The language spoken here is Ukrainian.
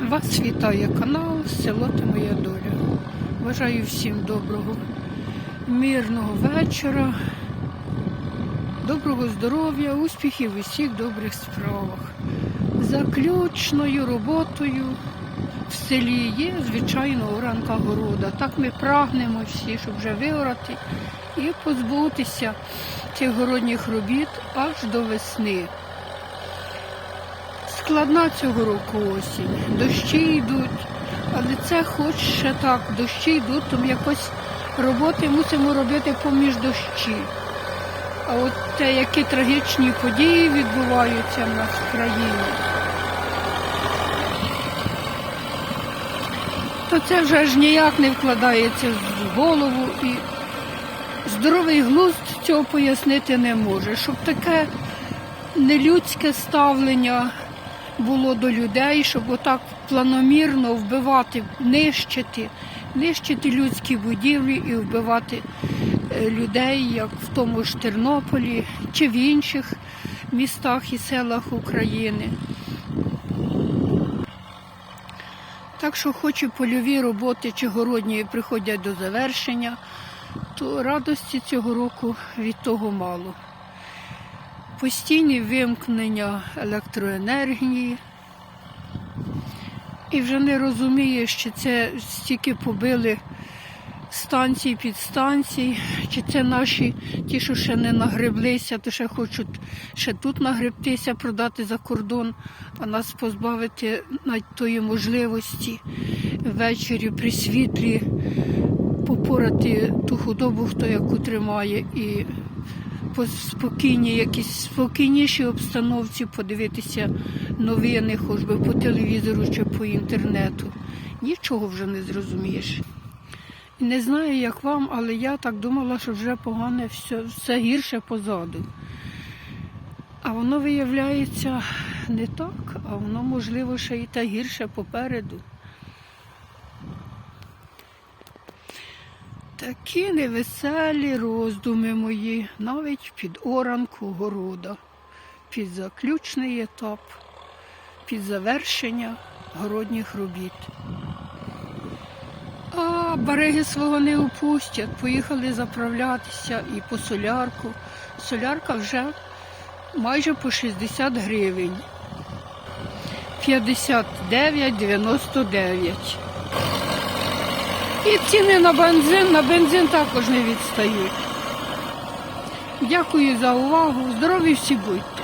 Вас вітає канал Село та Моя Доля. Бажаю всім доброго, мирного вечора, доброго здоров'я, успіхів у всіх добрих справах. Заключною роботою в селі є, звичайно, оранка города. Так ми прагнемо всі, щоб вже виорати і позбутися цих городніх робіт аж до весни. Складна цього року осінь. Дощі йдуть, але це хоч ще так, дощі йдуть, то якось роботи мусимо робити поміж дощі. А от те, які трагічні події відбуваються в нас в країні, то це вже ж ніяк не вкладається в голову і здоровий глузд цього пояснити не може. Щоб таке нелюдське ставлення було до людей, щоб отак планомірно вбивати, нищити, нищити людські будівлі і вбивати е, людей, як в тому ж Тернополі чи в інших містах і селах України. Так що, хоч і польові роботи чи городні приходять до завершення, то радості цього року від того мало постійні вимкнення електроенергії. І вже не розуміє, що це стільки побили станцій підстанцій, чи це наші ті, що ще не нагреблися, то ще хочуть ще тут нагребтися, продати за кордон, а нас позбавити навіть тої можливості ввечері при світлі попорати ту худобу, хто яку тримає, і по спокійній, якісь спокійнішій обстановці подивитися новини, хоч би по телевізору чи по інтернету. Нічого вже не зрозумієш. Не знаю, як вам, але я так думала, що вже погане все, все гірше позаду. А воно виявляється не так, а воно, можливо, ще і та гірше попереду. Такі невеселі роздуми мої, навіть під оранку города, під заключний етап, під завершення городніх робіт. А бариги свого не упустять, поїхали заправлятися і по солярку. Солярка вже майже по 60 гривень. 59,99. І ціни на бензин, на бензин також не відстають. Дякую за увагу. Здорові всі будьте.